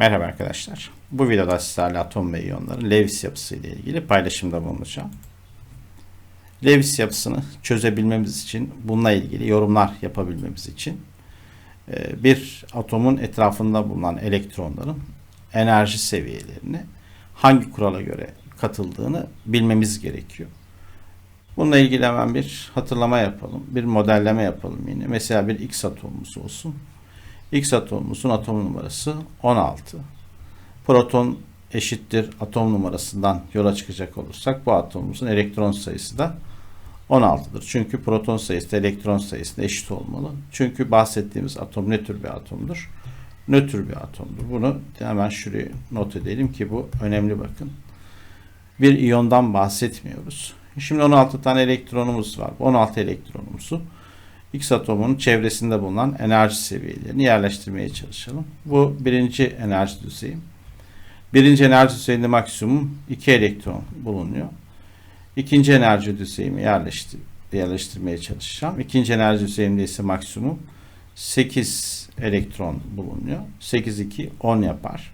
Merhaba arkadaşlar. Bu videoda sizlerle atom ve iyonların Lewis yapısı ile ilgili paylaşımda bulunacağım. Lewis yapısını çözebilmemiz için, bununla ilgili yorumlar yapabilmemiz için e, bir atomun etrafında bulunan elektronların enerji seviyelerini hangi kurala göre katıldığını bilmemiz gerekiyor. Bununla ilgili hemen bir hatırlama yapalım, bir modelleme yapalım yine. Mesela bir X atomumuz olsun. X atomumuzun atom numarası 16. Proton eşittir atom numarasından yola çıkacak olursak bu atomumuzun elektron sayısı da 16'dır. Çünkü proton sayısı da elektron sayısına eşit olmalı. Çünkü bahsettiğimiz atom ne tür bir atomdur? Nötr bir atomdur. Bunu hemen şuraya not edelim ki bu önemli bakın. Bir iyondan bahsetmiyoruz. Şimdi 16 tane elektronumuz var. Bu 16 elektronumuzu X atomunun çevresinde bulunan enerji seviyelerini yerleştirmeye çalışalım. Bu birinci enerji düzeyi. Birinci enerji düzeyinde maksimum 2 elektron bulunuyor. İkinci enerji düzeyimi yerleştir yerleştirmeye çalışacağım. İkinci enerji düzeyimde ise maksimum 8 elektron bulunuyor. 8 2 10 yapar.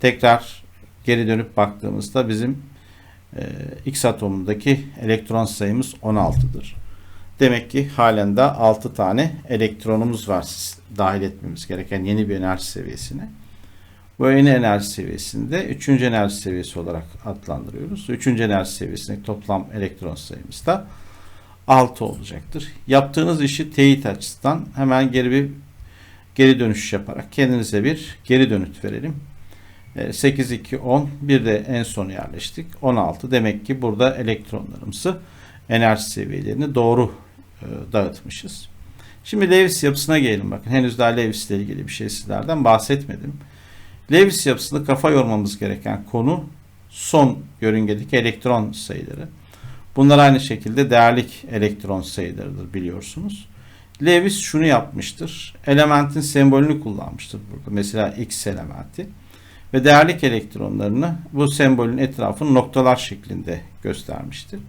Tekrar geri dönüp baktığımızda bizim e, X atomundaki elektron sayımız 16'dır. Demek ki halen de 6 tane elektronumuz var dahil etmemiz gereken yeni bir enerji seviyesine. Bu yeni enerji seviyesinde 3. enerji seviyesi olarak adlandırıyoruz. 3. enerji seviyesindeki toplam elektron sayımız da 6 olacaktır. Yaptığınız işi teyit açısından hemen geri bir geri dönüş yaparak kendinize bir geri dönüt verelim. 8, 2, 10. Bir de en son yerleştik. 16. Demek ki burada elektronlarımızı enerji seviyelerini doğru dağıtmışız. Şimdi Lewis yapısına gelelim bakın. Henüz daha Lewis ile ilgili bir şey sizlerden bahsetmedim. Lewis yapısında kafa yormamız gereken konu son yörüngedeki elektron sayıları. Bunlar aynı şekilde değerlik elektron sayılarıdır biliyorsunuz. Lewis şunu yapmıştır. Elementin sembolünü kullanmıştır burada. Mesela X elementi. Ve değerlik elektronlarını bu sembolün etrafını noktalar şeklinde göstermiştir.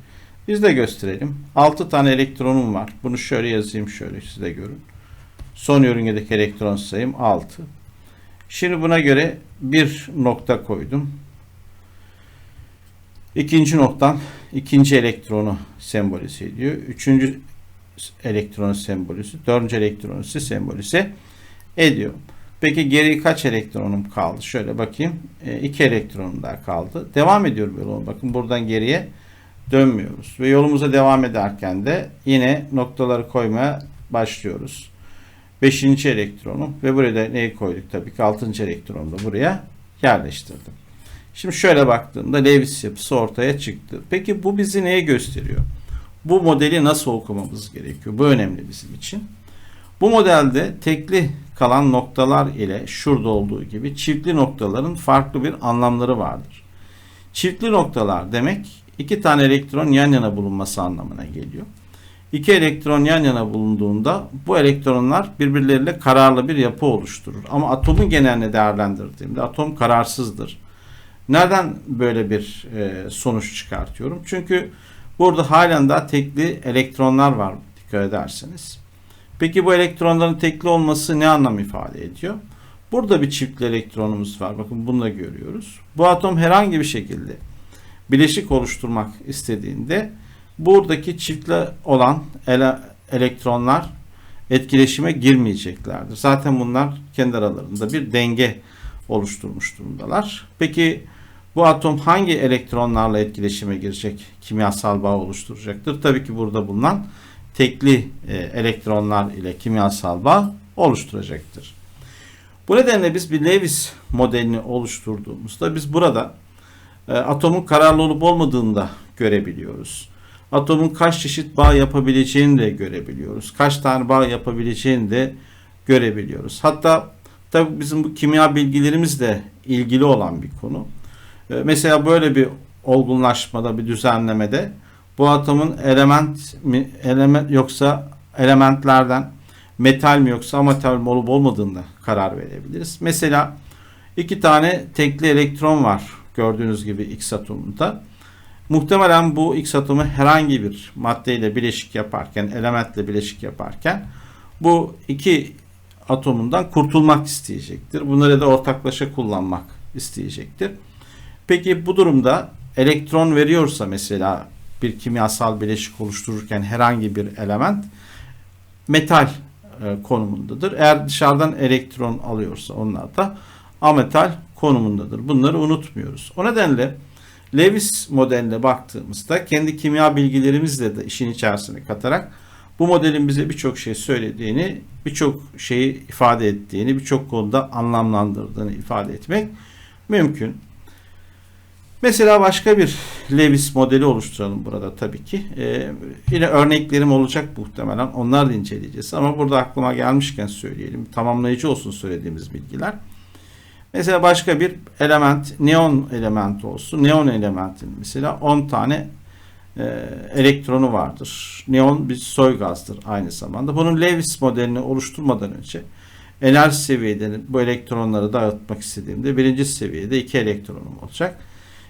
Biz de gösterelim. 6 tane elektronum var. Bunu şöyle yazayım şöyle siz de görün. Son yörüngedeki elektron sayım 6. Şimdi buna göre bir nokta koydum. İkinci noktam ikinci elektronu sembolize ediyor. Üçüncü elektronu sembolize, dördüncü elektronu sembolize ediyor. Peki geri kaç elektronum kaldı? Şöyle bakayım. E, iki elektronum daha kaldı. Devam ediyorum yoluma. Bakın buradan geriye dönmüyoruz. Ve yolumuza devam ederken de yine noktaları koymaya başlıyoruz. Beşinci elektronu ve buraya neyi koyduk? Tabii ki altıncı elektronu da buraya yerleştirdim. Şimdi şöyle baktığımda Lewis yapısı ortaya çıktı. Peki bu bizi neye gösteriyor? Bu modeli nasıl okumamız gerekiyor? Bu önemli bizim için. Bu modelde tekli kalan noktalar ile şurada olduğu gibi çiftli noktaların farklı bir anlamları vardır. Çiftli noktalar demek iki tane elektron yan yana bulunması anlamına geliyor. İki elektron yan yana bulunduğunda bu elektronlar birbirleriyle kararlı bir yapı oluşturur. Ama atomun genelini değerlendirdiğimde atom kararsızdır. Neden böyle bir e, sonuç çıkartıyorum? Çünkü burada halen daha tekli elektronlar var dikkat ederseniz. Peki bu elektronların tekli olması ne anlam ifade ediyor? Burada bir çiftli elektronumuz var. Bakın bunu da görüyoruz. Bu atom herhangi bir şekilde bileşik oluşturmak istediğinde buradaki çiftli olan ele, elektronlar etkileşime girmeyeceklerdir. Zaten bunlar kendi aralarında bir denge oluşturmuş durumdalar. Peki bu atom hangi elektronlarla etkileşime girecek? Kimyasal bağ oluşturacaktır. Tabii ki burada bulunan tekli e, elektronlar ile kimyasal bağ oluşturacaktır. Bu nedenle biz bir Lewis modelini oluşturduğumuzda biz burada atomun kararlı olup olmadığını da görebiliyoruz. Atomun kaç çeşit bağ yapabileceğini de görebiliyoruz. Kaç tane bağ yapabileceğini de görebiliyoruz. Hatta tabi bizim bu kimya bilgilerimizle ilgili olan bir konu. E, mesela böyle bir olgunlaşmada, bir düzenlemede bu atomun element mi, element yoksa elementlerden metal mi yoksa ametal mi olup olmadığında karar verebiliriz. Mesela iki tane tekli elektron var gördüğünüz gibi X atomunda. Muhtemelen bu X atomu herhangi bir maddeyle bileşik yaparken, elementle bileşik yaparken bu iki atomundan kurtulmak isteyecektir. Bunları da ortaklaşa kullanmak isteyecektir. Peki bu durumda elektron veriyorsa mesela bir kimyasal bileşik oluştururken herhangi bir element metal e, konumundadır. Eğer dışarıdan elektron alıyorsa onlar da ametal konumundadır. Bunları unutmuyoruz. O nedenle Lewis modeline baktığımızda kendi kimya bilgilerimizle de işin içerisine katarak bu modelin bize birçok şey söylediğini, birçok şeyi ifade ettiğini, birçok konuda anlamlandırdığını ifade etmek mümkün. Mesela başka bir Lewis modeli oluşturalım burada tabii ki. Ee, yine örneklerim olacak muhtemelen. Onları da inceleyeceğiz. Ama burada aklıma gelmişken söyleyelim. Tamamlayıcı olsun söylediğimiz bilgiler. Mesela başka bir element, neon element olsun. Neon elementin mesela 10 tane e, elektronu vardır. Neon bir soy gazdır aynı zamanda. Bunun Lewis modelini oluşturmadan önce enerji seviyede bu elektronları dağıtmak istediğimde birinci seviyede 2 elektronum olacak.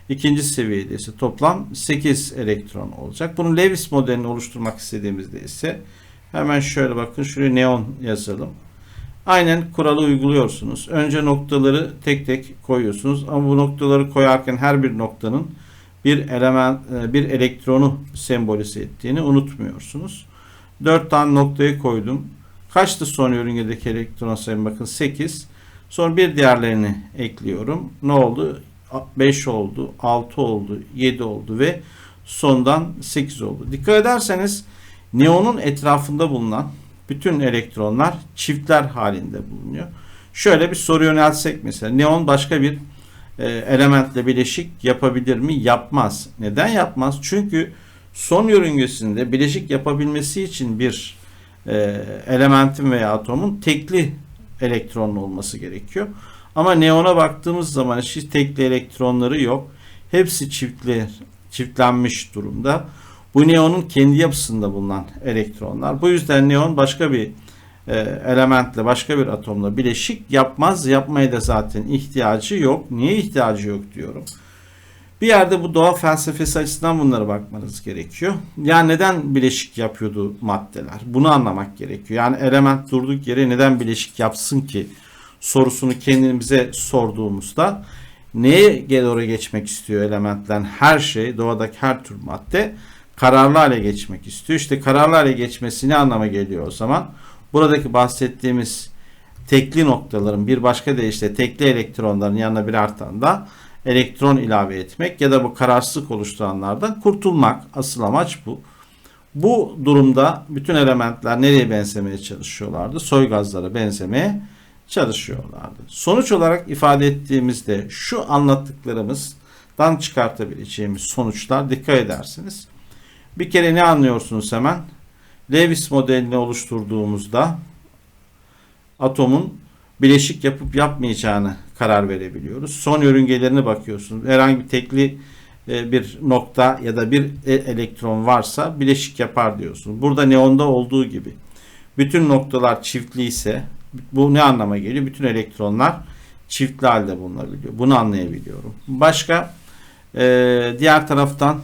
İkinci seviyede ise toplam 8 elektron olacak. Bunun Lewis modelini oluşturmak istediğimizde ise hemen şöyle bakın şuraya neon yazalım. Aynen kuralı uyguluyorsunuz. Önce noktaları tek tek koyuyorsunuz ama bu noktaları koyarken her bir noktanın bir element bir elektronu sembolize ettiğini unutmuyorsunuz. 4 tane noktayı koydum. Kaçtı son yörüngedeki elektron sayım bakın 8. Sonra bir diğerlerini ekliyorum. Ne oldu? 5 oldu, 6 oldu, 7 oldu ve sondan 8 oldu. Dikkat ederseniz neonun etrafında bulunan bütün elektronlar çiftler halinde bulunuyor. Şöyle bir soru yönelsek mesela neon başka bir e, elementle bileşik yapabilir mi? Yapmaz. Neden yapmaz? Çünkü son yörüngesinde bileşik yapabilmesi için bir e, elementin veya atomun tekli elektronlu olması gerekiyor. Ama neona baktığımız zaman hiç tekli elektronları yok. Hepsi çiftli, çiftlenmiş durumda. Bu neonun kendi yapısında bulunan elektronlar. Bu yüzden neon başka bir e, elementle, başka bir atomla bileşik yapmaz. Yapmaya da zaten ihtiyacı yok. Niye ihtiyacı yok diyorum. Bir yerde bu doğa felsefesi açısından bunlara bakmanız gerekiyor. Yani neden bileşik yapıyordu maddeler? Bunu anlamak gerekiyor. Yani element durduk yere neden bileşik yapsın ki sorusunu kendimize sorduğumuzda neye doğru geçmek istiyor elementler? Her şey, doğadaki her tür madde kararlı hale geçmek istiyor. İşte kararlı hale geçmesi ne anlama geliyor o zaman? Buradaki bahsettiğimiz tekli noktaların bir başka deyişle tekli elektronların yanına bir artan da elektron ilave etmek ya da bu kararsızlık oluşturanlardan kurtulmak. Asıl amaç bu. Bu durumda bütün elementler nereye benzemeye çalışıyorlardı? Soy gazlara benzemeye çalışıyorlardı. Sonuç olarak ifade ettiğimizde şu anlattıklarımızdan çıkartabileceğimiz sonuçlar dikkat edersiniz. Bir kere ne anlıyorsunuz hemen? Lewis modelini oluşturduğumuzda atomun bileşik yapıp yapmayacağını karar verebiliyoruz. Son yörüngelerine bakıyorsunuz. Herhangi bir tekli e, bir nokta ya da bir e, elektron varsa bileşik yapar diyorsunuz. Burada neonda olduğu gibi bütün noktalar çiftli ise bu ne anlama geliyor? Bütün elektronlar çiftli halde bulunabiliyor. Bunu anlayabiliyorum. Başka e, diğer taraftan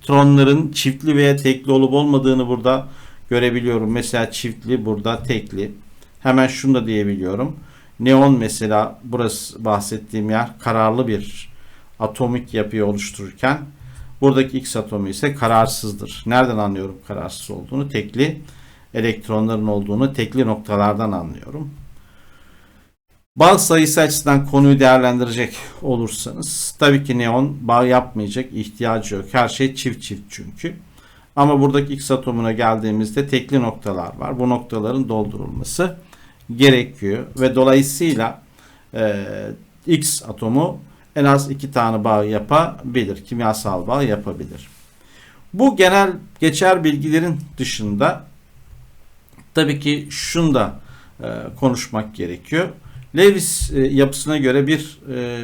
elektronların çiftli veya tekli olup olmadığını burada görebiliyorum. Mesela çiftli burada tekli. Hemen şunu da diyebiliyorum. Neon mesela burası bahsettiğim yer kararlı bir atomik yapıyı oluştururken buradaki X atomu ise kararsızdır. Nereden anlıyorum kararsız olduğunu? Tekli elektronların olduğunu tekli noktalardan anlıyorum. Bağ sayısı açısından konuyu değerlendirecek olursanız tabii ki neon bağ yapmayacak ihtiyacı yok. Her şey çift çift çünkü. Ama buradaki X atomuna geldiğimizde tekli noktalar var. Bu noktaların doldurulması gerekiyor ve dolayısıyla e, X atomu en az iki tane bağ yapabilir. Kimyasal bağ yapabilir. Bu genel geçer bilgilerin dışında tabii ki şunu da e, konuşmak gerekiyor. Lewis e, yapısına göre bir e,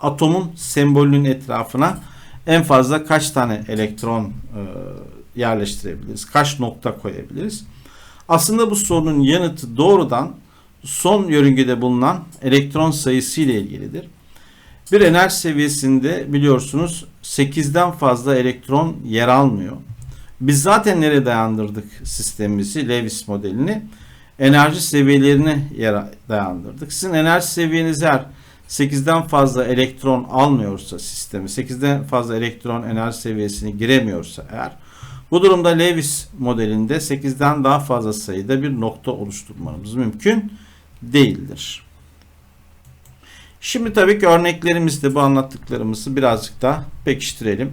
atomun sembolünün etrafına en fazla kaç tane elektron e, yerleştirebiliriz? Kaç nokta koyabiliriz? Aslında bu sorunun yanıtı doğrudan son yörüngede bulunan elektron sayısı ile ilgilidir. Bir enerji seviyesinde biliyorsunuz 8'den fazla elektron yer almıyor. Biz zaten nereye dayandırdık sistemimizi, Lewis modelini? Enerji seviyelerini yere dayandırdık. Sizin enerji seviyeniz eğer 8'den fazla elektron almıyorsa sistemi, 8'den fazla elektron enerji seviyesini giremiyorsa eğer bu durumda Lewis modelinde 8'den daha fazla sayıda bir nokta oluşturmamız mümkün değildir. Şimdi tabii ki örneklerimizde bu anlattıklarımızı birazcık daha pekiştirelim.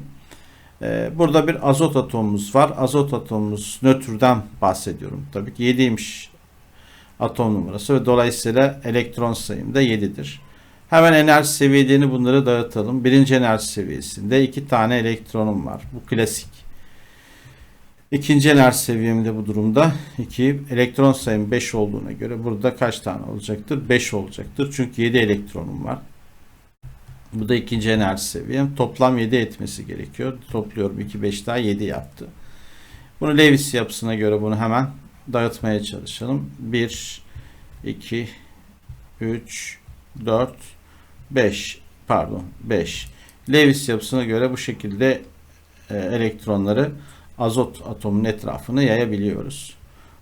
Ee, burada bir azot atomumuz var. Azot atomumuz nötrden bahsediyorum. Tabii ki 7'ymiş atom numarası ve dolayısıyla elektron sayım da 7'dir. Hemen enerji seviyelerini bunları dağıtalım. Birinci enerji seviyesinde iki tane elektronum var. Bu klasik. İkinci enerji seviyemde bu durumda 2 elektron sayım 5 olduğuna göre burada kaç tane olacaktır? 5 olacaktır. Çünkü 7 elektronum var. Bu da ikinci enerji seviyem. Toplam 7 etmesi gerekiyor. Topluyorum 2 5 daha 7 yaptı. Bunu Lewis yapısına göre bunu hemen dağıtmaya çalışalım. 1 2 3 4 5 pardon 5. Lewis yapısına göre bu şekilde e, elektronları azot atomunun etrafını yayabiliyoruz.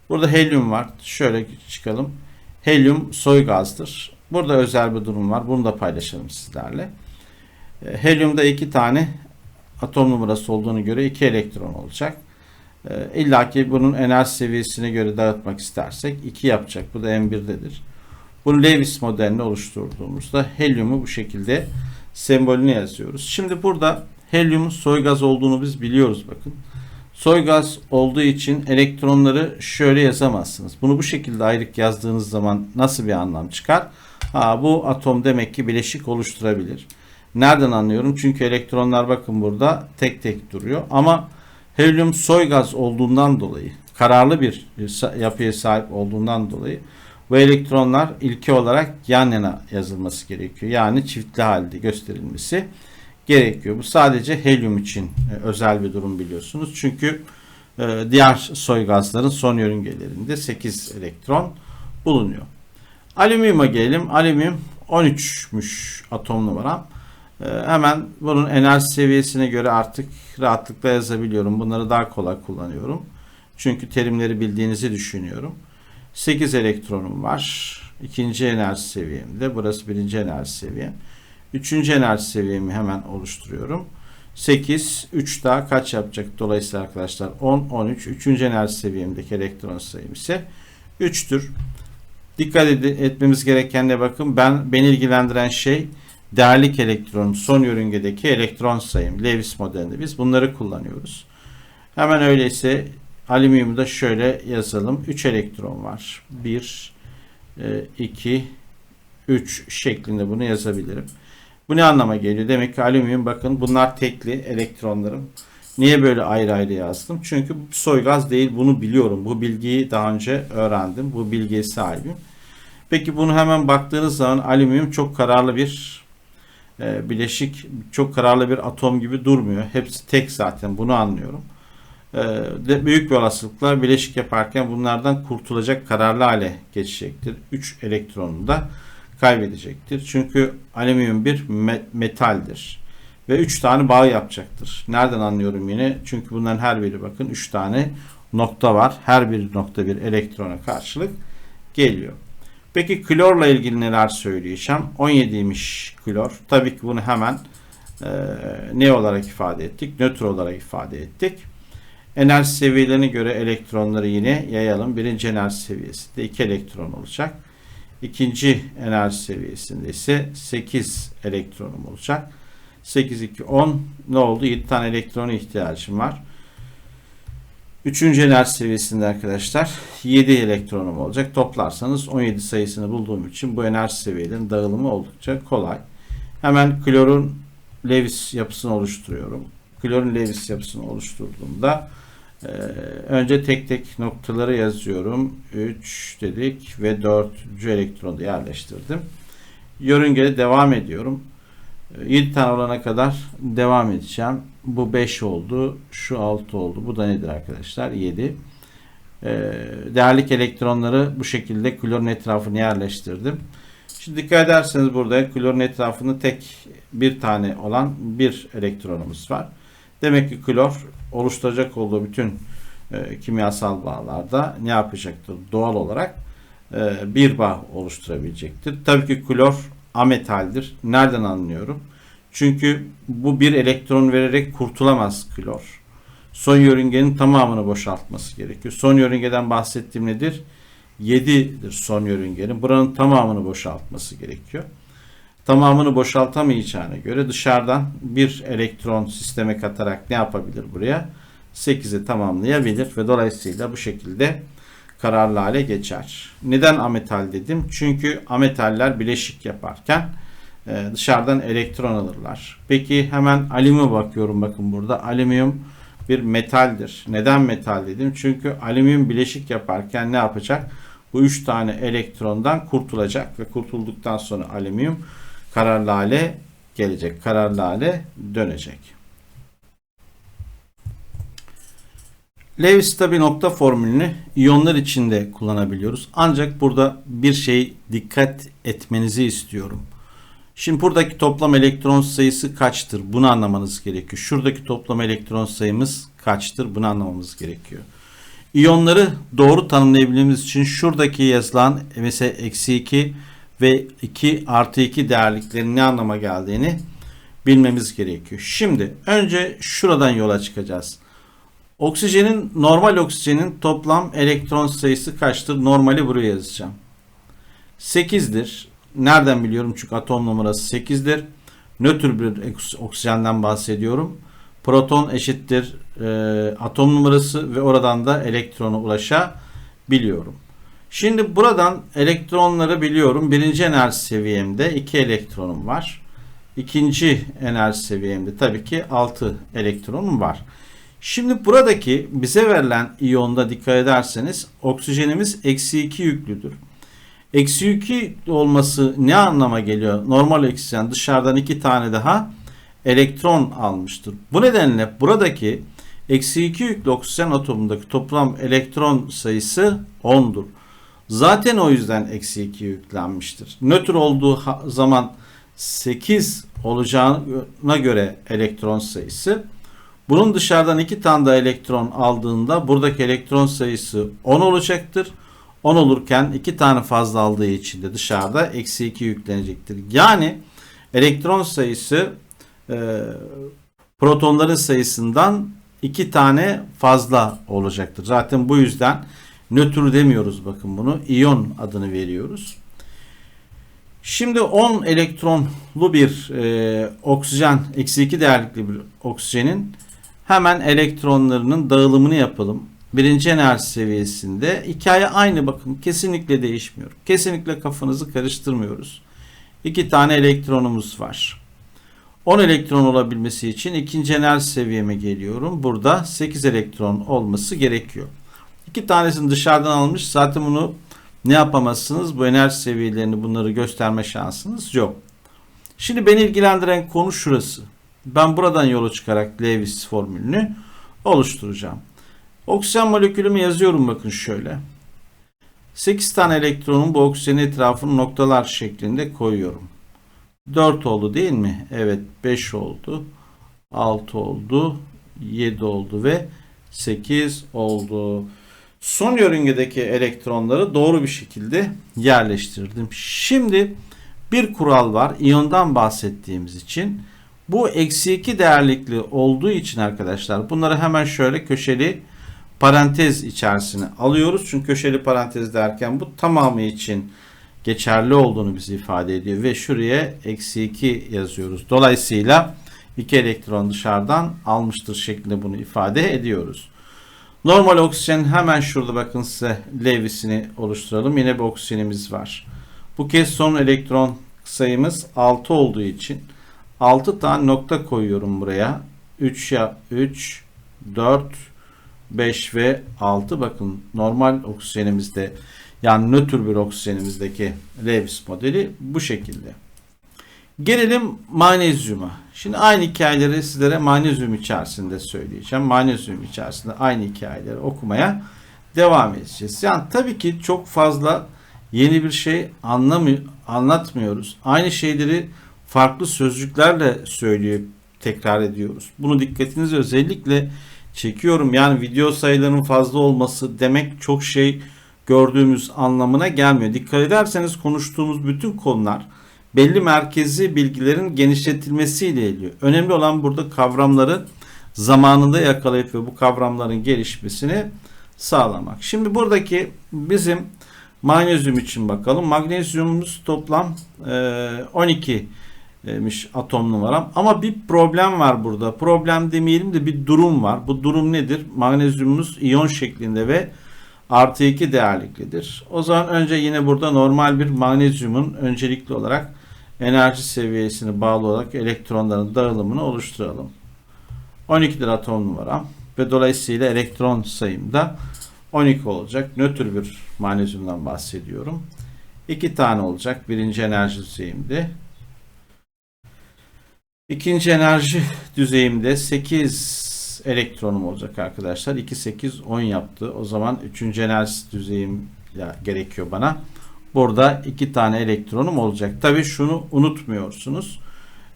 Burada helyum var. Şöyle çıkalım. Helyum soy gazdır. Burada özel bir durum var. Bunu da paylaşalım sizlerle. E, helyumda iki tane atom numarası olduğunu göre iki elektron olacak. E, İlla ki bunun enerji seviyesine göre dağıtmak istersek 2 yapacak. Bu da M1'dedir. Bunu Lewis modelini oluşturduğumuzda helyumu bu şekilde sembolünü yazıyoruz. Şimdi burada helyumun soy gaz olduğunu biz biliyoruz bakın. Soy gaz olduğu için elektronları şöyle yazamazsınız. Bunu bu şekilde ayrık yazdığınız zaman nasıl bir anlam çıkar? Ha, bu atom demek ki bileşik oluşturabilir. Nereden anlıyorum? Çünkü elektronlar bakın burada tek tek duruyor. Ama helyum soy gaz olduğundan dolayı, kararlı bir yapıya sahip olduğundan dolayı bu elektronlar ilki olarak yan yana yazılması gerekiyor. Yani çiftli halde gösterilmesi gerekiyor. Bu sadece helyum için e, özel bir durum biliyorsunuz. Çünkü e, diğer soy gazların son yörüngelerinde 8 elektron bulunuyor. Alüminyuma gelelim. Alüminyum 13'müş atom numaram. E, hemen bunun enerji seviyesine göre artık rahatlıkla yazabiliyorum. Bunları daha kolay kullanıyorum. Çünkü terimleri bildiğinizi düşünüyorum. 8 elektronum var. İkinci enerji seviyemde. Burası birinci enerji seviyem. Üçüncü enerji seviyemi hemen oluşturuyorum. 8, 3 daha kaç yapacak? Dolayısıyla arkadaşlar 10, 13. Üçüncü enerji seviyemdeki elektron sayım ise 3'tür. Dikkat etmemiz gereken ne bakın. Ben beni ilgilendiren şey değerlik elektronun son yörüngedeki elektron sayım. Lewis modelinde biz bunları kullanıyoruz. Hemen öyleyse alüminyumu da şöyle yazalım. 3 elektron var. 1, 2, 3 şeklinde bunu yazabilirim. Bu ne anlama geliyor? Demek ki alüminyum bakın bunlar tekli elektronlarım. Niye böyle ayrı ayrı yazdım? Çünkü soy gaz değil bunu biliyorum. Bu bilgiyi daha önce öğrendim. Bu bilgiye sahibim. Peki bunu hemen baktığınız zaman alüminyum çok kararlı bir e, bileşik, çok kararlı bir atom gibi durmuyor. Hepsi tek zaten bunu anlıyorum. E, de büyük bir olasılıkla bileşik yaparken bunlardan kurtulacak kararlı hale geçecektir. 3 elektronunu da kaybedecektir. Çünkü alüminyum bir metaldir. Ve 3 tane bağ yapacaktır. Nereden anlıyorum yine? Çünkü bunların her biri bakın 3 tane nokta var. Her bir nokta bir elektrona karşılık geliyor. Peki klorla ilgili neler söyleyeceğim? 17'ymiş klor. Tabii ki bunu hemen e, ne olarak ifade ettik? Nötr olarak ifade ettik. Enerji seviyelerine göre elektronları yine yayalım. Birinci enerji seviyesinde 2 elektron olacak. İkinci enerji seviyesinde ise 8 elektronum olacak. 8, 2, 10 ne oldu? 7 tane elektrona ihtiyacım var. Üçüncü enerji seviyesinde arkadaşlar 7 elektronum olacak. Toplarsanız 17 sayısını bulduğum için bu enerji seviyelerinin dağılımı oldukça kolay. Hemen klorun Lewis yapısını oluşturuyorum. Klorun Lewis yapısını oluşturduğumda ee, önce tek tek noktaları yazıyorum. 3 dedik ve 4. elektronu yerleştirdim. Yörüngede devam ediyorum. 7 ee, tane olana kadar devam edeceğim. Bu 5 oldu. Şu 6 oldu. Bu da nedir arkadaşlar? 7. Ee, değerlik elektronları bu şekilde klorun etrafını yerleştirdim. Şimdi dikkat ederseniz burada klorun etrafında tek bir tane olan bir elektronumuz var. Demek ki klor oluşturacak olduğu bütün e, kimyasal bağlarda ne yapacaktır? Doğal olarak e, bir bağ oluşturabilecektir. Tabii ki klor ametaldir. Nereden anlıyorum? Çünkü bu bir elektron vererek kurtulamaz klor. Son yörüngenin tamamını boşaltması gerekiyor. Son yörüngeden bahsettiğim nedir? 7'dir son yörüngenin. Buranın tamamını boşaltması gerekiyor. Tamamını boşaltamayacağına göre dışarıdan bir elektron sisteme katarak ne yapabilir buraya? 8'i tamamlayabilir ve dolayısıyla bu şekilde kararlı hale geçer. Neden ametal dedim? Çünkü ametaller bileşik yaparken e, dışarıdan elektron alırlar. Peki hemen alüminyum bakıyorum bakın burada. Alüminyum bir metaldir. Neden metal dedim? Çünkü alüminyum bileşik yaparken ne yapacak? Bu 3 tane elektrondan kurtulacak ve kurtulduktan sonra alüminyum kararlı hale gelecek. Kararlı hale dönecek. Lewis tabi nokta formülünü iyonlar içinde kullanabiliyoruz. Ancak burada bir şey dikkat etmenizi istiyorum. Şimdi buradaki toplam elektron sayısı kaçtır? Bunu anlamanız gerekiyor. Şuradaki toplam elektron sayımız kaçtır? Bunu anlamamız gerekiyor. İyonları doğru tanımlayabilmemiz için şuradaki yazılan mesela eksi 2 ve 2 artı 2 değerliklerin ne anlama geldiğini bilmemiz gerekiyor. Şimdi önce şuradan yola çıkacağız. Oksijenin normal oksijenin toplam elektron sayısı kaçtır? Normali buraya yazacağım. 8'dir. Nereden biliyorum? Çünkü atom numarası 8'dir. Nötr bir oksijenden bahsediyorum. Proton eşittir e, atom numarası ve oradan da elektrona ulaşabiliyorum. Şimdi buradan elektronları biliyorum. Birinci enerji seviyemde 2 elektronum var. İkinci enerji seviyemde tabii ki 6 elektronum var. Şimdi buradaki bize verilen iyonda dikkat ederseniz oksijenimiz eksi 2 yüklüdür. Eksi 2 olması ne anlama geliyor? Normal oksijen dışarıdan iki tane daha elektron almıştır. Bu nedenle buradaki eksi 2 yüklü oksijen atomundaki toplam elektron sayısı 10'dur. Zaten o yüzden eksi 2 yüklenmiştir. Nötr olduğu zaman 8 olacağına göre elektron sayısı bunun dışarıdan iki tane daha elektron aldığında buradaki elektron sayısı 10 olacaktır. 10 olurken iki tane fazla aldığı için de dışarıda eksi 2 yüklenecektir. Yani elektron sayısı e, protonların sayısından iki tane fazla olacaktır. Zaten bu yüzden nötr demiyoruz bakın bunu. İyon adını veriyoruz. Şimdi 10 elektronlu bir e, oksijen, eksi 2 değerlikli bir oksijenin hemen elektronlarının dağılımını yapalım. Birinci enerji seviyesinde hikaye aynı bakın kesinlikle değişmiyor. Kesinlikle kafanızı karıştırmıyoruz. İki tane elektronumuz var. 10 elektron olabilmesi için ikinci enerji seviyeme geliyorum. Burada 8 elektron olması gerekiyor. İki tanesini dışarıdan almış. Zaten bunu ne yapamazsınız? Bu enerji seviyelerini bunları gösterme şansınız yok. Şimdi beni ilgilendiren konu şurası. Ben buradan yola çıkarak Lewis formülünü oluşturacağım. Oksijen molekülümü yazıyorum bakın şöyle. 8 tane elektronun bu oksijenin etrafını noktalar şeklinde koyuyorum. 4 oldu değil mi? Evet 5 oldu. 6 oldu. 7 oldu ve 8 oldu. Son yörüngedeki elektronları doğru bir şekilde yerleştirdim. Şimdi bir kural var. İyondan bahsettiğimiz için. Bu eksi 2 değerlikli olduğu için arkadaşlar bunları hemen şöyle köşeli parantez içerisine alıyoruz. Çünkü köşeli parantez derken bu tamamı için geçerli olduğunu bize ifade ediyor. Ve şuraya eksi 2 yazıyoruz. Dolayısıyla 2 elektron dışarıdan almıştır şeklinde bunu ifade ediyoruz. Normal oksijen hemen şurada bakın size Lewis'ini oluşturalım. Yine bir oksijenimiz var. Bu kez son elektron sayımız 6 olduğu için 6 tane nokta koyuyorum buraya. 3 ya 3, 4, 5 ve 6 bakın normal oksijenimizde yani nötr bir oksijenimizdeki Lewis modeli bu şekilde. Gelelim magnezyuma. Şimdi aynı hikayeleri sizlere magnezyum içerisinde söyleyeceğim. Magnezyum içerisinde aynı hikayeleri okumaya devam edeceğiz. Yani tabii ki çok fazla yeni bir şey anlamıyor, anlatmıyoruz. Aynı şeyleri farklı sözcüklerle söyleyip tekrar ediyoruz. Bunu dikkatinizi özellikle çekiyorum. Yani video sayılarının fazla olması demek çok şey gördüğümüz anlamına gelmiyor. Dikkat ederseniz konuştuğumuz bütün konular belli merkezi bilgilerin genişletilmesiyle ilgili. Önemli olan burada kavramları zamanında yakalayıp ve bu kavramların gelişmesini sağlamak. Şimdi buradaki bizim magnezyum için bakalım. Magnezyumumuz toplam e, 12 miş atom numaram. Ama bir problem var burada. Problem demeyelim de bir durum var. Bu durum nedir? Magnezyumumuz iyon şeklinde ve artı 2 değerliklidir. O zaman önce yine burada normal bir magnezyumun öncelikli olarak enerji seviyesine bağlı olarak elektronların dağılımını oluşturalım. 12'dir atom numaram ve dolayısıyla elektron sayım da 12 olacak. Nötr bir magnezyumdan bahsediyorum. 2 tane olacak. Birinci enerji düzeyimde. İkinci enerji düzeyimde 8 elektronum olacak arkadaşlar. 2, 8, 10 yaptı. O zaman üçüncü enerji düzeyim gerekiyor bana. Burada iki tane elektronum olacak. Tabii şunu unutmuyorsunuz.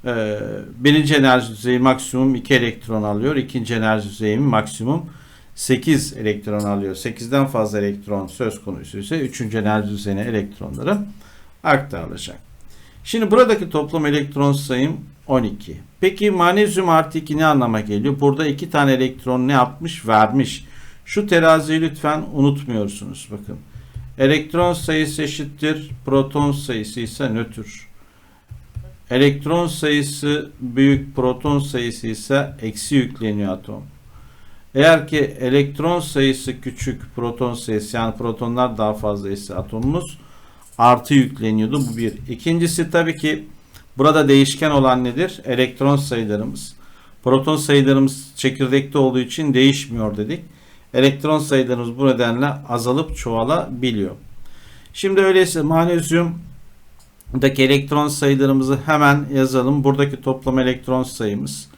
Ee, birinci enerji düzeyi maksimum 2 elektron alıyor. İkinci enerji düzeyi maksimum 8 elektron alıyor. 8'den fazla elektron söz konusu ise 3. enerji düzeyine elektronları aktarılacak. Şimdi buradaki toplam elektron sayım 12. Peki manezyum artı 2 ne anlama geliyor? Burada 2 tane elektron ne yapmış? Vermiş. Şu teraziyi lütfen unutmuyorsunuz. Bakın. Elektron sayısı eşittir. Proton sayısı ise nötr. Elektron sayısı büyük, proton sayısı ise eksi yükleniyor atom. Eğer ki elektron sayısı küçük, proton sayısı yani protonlar daha fazla ise atomumuz artı yükleniyordu. Bu bir. İkincisi tabii ki burada değişken olan nedir? Elektron sayılarımız. Proton sayılarımız çekirdekte olduğu için değişmiyor dedik. Elektron sayılarımız bu nedenle azalıp çoğalabiliyor. Şimdi öyleyse manezyumdaki elektron sayılarımızı hemen yazalım. Buradaki toplam elektron sayımız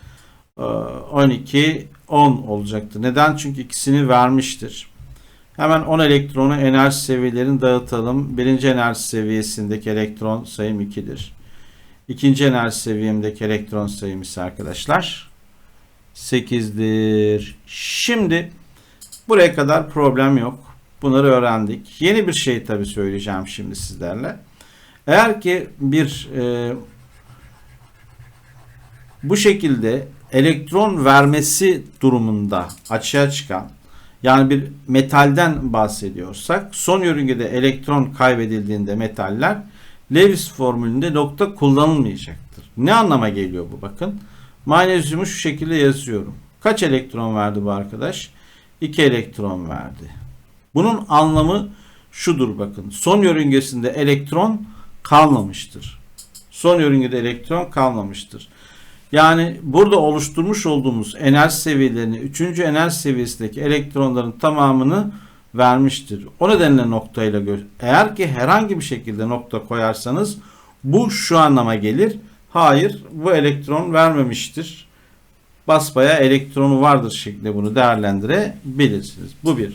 12 10 olacaktır. Neden? Çünkü ikisini vermiştir. Hemen 10 elektronu enerji seviyelerini dağıtalım. Birinci enerji seviyesindeki elektron sayım 2'dir. İkinci enerji seviyemdeki elektron sayım arkadaşlar 8'dir. Şimdi buraya kadar problem yok. Bunları öğrendik. Yeni bir şey tabii söyleyeceğim şimdi sizlerle. Eğer ki bir e, bu şekilde elektron vermesi durumunda açığa çıkan yani bir metalden bahsediyorsak son yörüngede elektron kaybedildiğinde metaller Lewis formülünde nokta kullanılmayacaktır. Ne anlama geliyor bu bakın. Manezyumu şu şekilde yazıyorum. Kaç elektron verdi bu arkadaş? 2 elektron verdi. Bunun anlamı şudur bakın. Son yörüngesinde elektron kalmamıştır. Son yörüngede elektron kalmamıştır. Yani burada oluşturmuş olduğumuz enerji seviyelerini 3. enerji seviyesindeki elektronların tamamını vermiştir. O nedenle noktayla gör. Eğer ki herhangi bir şekilde nokta koyarsanız bu şu anlama gelir. Hayır bu elektron vermemiştir. Basbaya elektronu vardır şeklinde bunu değerlendirebilirsiniz. Bu bir.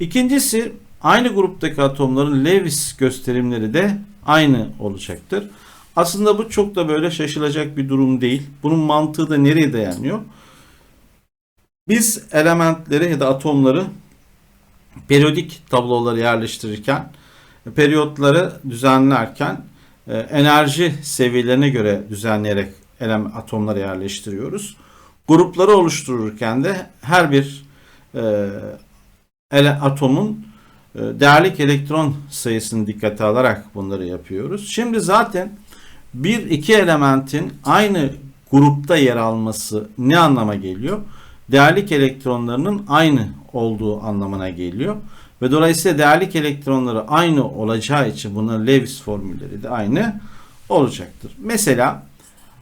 İkincisi aynı gruptaki atomların Lewis gösterimleri de aynı olacaktır. Aslında bu çok da böyle şaşılacak bir durum değil. Bunun mantığı da nereye dayanıyor? Biz elementleri ya da atomları periyodik tabloları yerleştirirken, periyotları düzenlerken e, enerji seviyelerine göre düzenleyerek element atomları yerleştiriyoruz. Grupları oluştururken de her bir e, atomun e, değerlik elektron sayısını dikkate alarak bunları yapıyoruz. Şimdi zaten bir iki elementin aynı grupta yer alması ne anlama geliyor? Değerlik elektronlarının aynı olduğu anlamına geliyor. Ve dolayısıyla değerlik elektronları aynı olacağı için bunların Lewis formülleri de aynı olacaktır. Mesela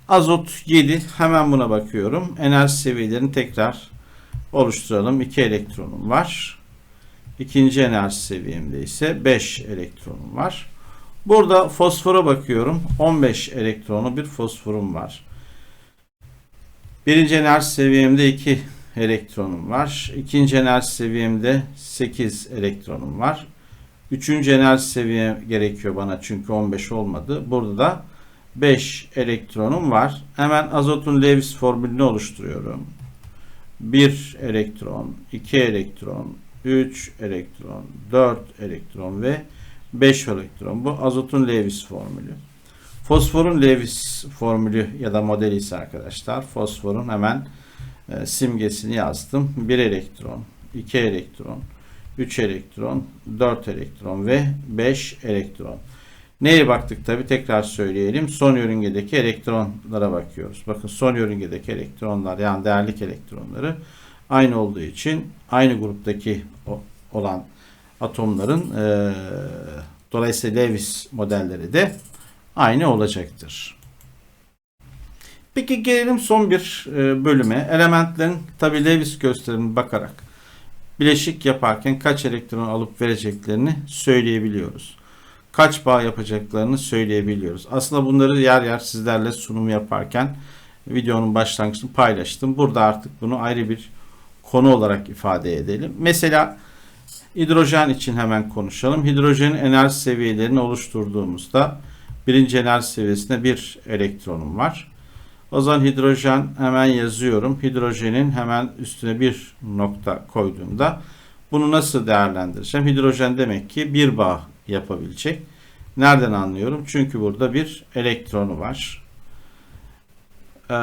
azot 7 hemen buna bakıyorum. Enerji seviyelerini tekrar oluşturalım. 2 elektronum var. İkinci enerji seviyemde ise 5 elektronum var. Burada fosfora bakıyorum. 15 elektronu bir fosforum var. Birinci enerji seviyemde 2 elektronum var. İkinci enerji seviyemde 8 elektronum var. Üçüncü enerji seviye gerekiyor bana çünkü 15 olmadı. Burada da 5 elektronum var. Hemen azotun Lewis formülünü oluşturuyorum. 1 elektron, 2 elektron, 3 elektron, 4 elektron ve 5 elektron. Bu azotun Lewis formülü. Fosforun Lewis formülü ya da modeli ise arkadaşlar fosforun hemen simgesini yazdım. 1 elektron, 2 elektron, 3 elektron, 4 elektron ve 5 elektron. Neye baktık tabi tekrar söyleyelim. Son yörüngedeki elektronlara bakıyoruz. Bakın son yörüngedeki elektronlar yani değerlik elektronları aynı olduğu için aynı gruptaki olan atomların e, dolayısıyla Lewis modelleri de aynı olacaktır. Peki gelelim son bir e, bölüme. Elementlerin tabi Lewis gösterimine bakarak bileşik yaparken kaç elektron alıp vereceklerini söyleyebiliyoruz. Kaç bağ yapacaklarını söyleyebiliyoruz. Aslında bunları yer yer sizlerle sunum yaparken videonun başlangıcını paylaştım. Burada artık bunu ayrı bir konu olarak ifade edelim. Mesela hidrojen için hemen konuşalım. Hidrojenin enerji seviyelerini oluşturduğumuzda birinci enerji seviyesinde bir elektronum var. O zaman hidrojen hemen yazıyorum. Hidrojenin hemen üstüne bir nokta koyduğumda bunu nasıl değerlendireceğim? Hidrojen demek ki bir bağ yapabilecek. Nereden anlıyorum? Çünkü burada bir elektronu var. Ee,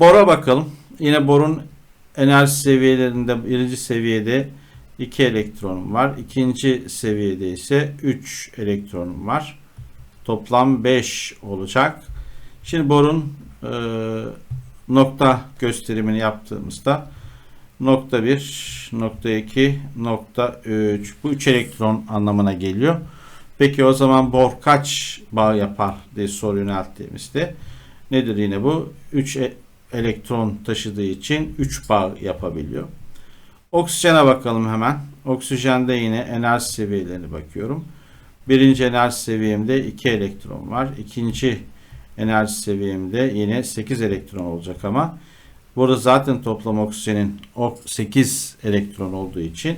bora bakalım. Yine borun enerji seviyelerinde birinci seviyede 2 elektronum var. İkinci seviyede ise 3 elektronum var. Toplam 5 olacak. Şimdi borun e, nokta gösterimini yaptığımızda nokta 1, nokta 2, nokta 3 bu 3 elektron anlamına geliyor. Peki o zaman bor kaç bağ yapar diye soru yönelttiğimizde nedir yine bu? 3 elektron taşıdığı için 3 bağ yapabiliyor. Oksijene bakalım hemen. Oksijende yine enerji seviyelerine bakıyorum. Birinci enerji seviyemde 2 elektron var. İkinci enerji seviyemde yine 8 elektron olacak ama burada zaten toplam oksijenin 8 elektron olduğu için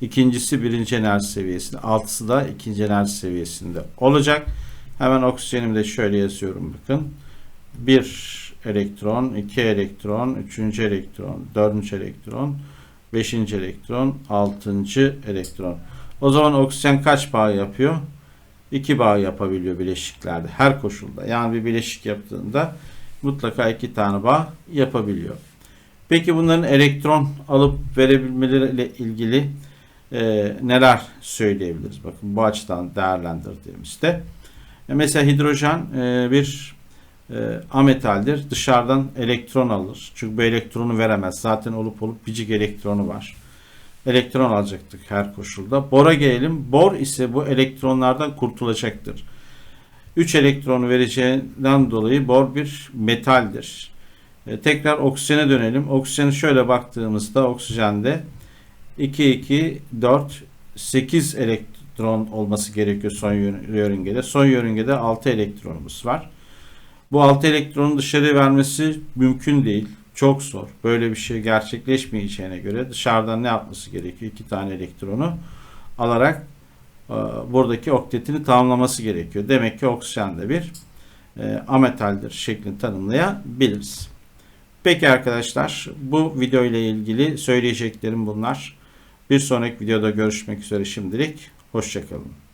ikincisi birinci enerji seviyesinde, altısı da ikinci enerji seviyesinde olacak. Hemen oksijenimi de şöyle yazıyorum bakın. 1 elektron, 2 elektron, 3. elektron, 4. elektron, 5. elektron, 6. elektron. O zaman oksijen kaç bağ yapıyor? 2 bağ yapabiliyor bileşiklerde her koşulda. Yani bir bileşik yaptığında mutlaka 2 tane bağ yapabiliyor. Peki bunların elektron alıp verebilmeleriyle ilgili e, neler söyleyebiliriz? Bakın bu açıdan değerlendirdiğimizde. E, mesela hidrojen e, bir e, ametaldir. Dışarıdan elektron alır. Çünkü bu elektronu veremez. Zaten olup olup biricik elektronu var. Elektron alacaktık her koşulda. Bora gelelim. Bor ise bu elektronlardan kurtulacaktır. 3 elektronu vereceğinden dolayı bor bir metaldir. E, tekrar oksijene dönelim. Oksijene şöyle baktığımızda oksijende 2, 2, 4, 8 elektron olması gerekiyor son yörüngede. Son yörüngede 6 elektronumuz var. Bu 6 elektronu dışarı vermesi mümkün değil. Çok zor. Böyle bir şey gerçekleşmeyeceğine göre dışarıdan ne yapması gerekiyor? 2 tane elektronu alarak e, buradaki oktetini tamamlaması gerekiyor. Demek ki oksijen de bir e, ametaldir şeklini tanımlayabiliriz. Peki arkadaşlar bu video ile ilgili söyleyeceklerim bunlar. Bir sonraki videoda görüşmek üzere şimdilik. Hoşçakalın.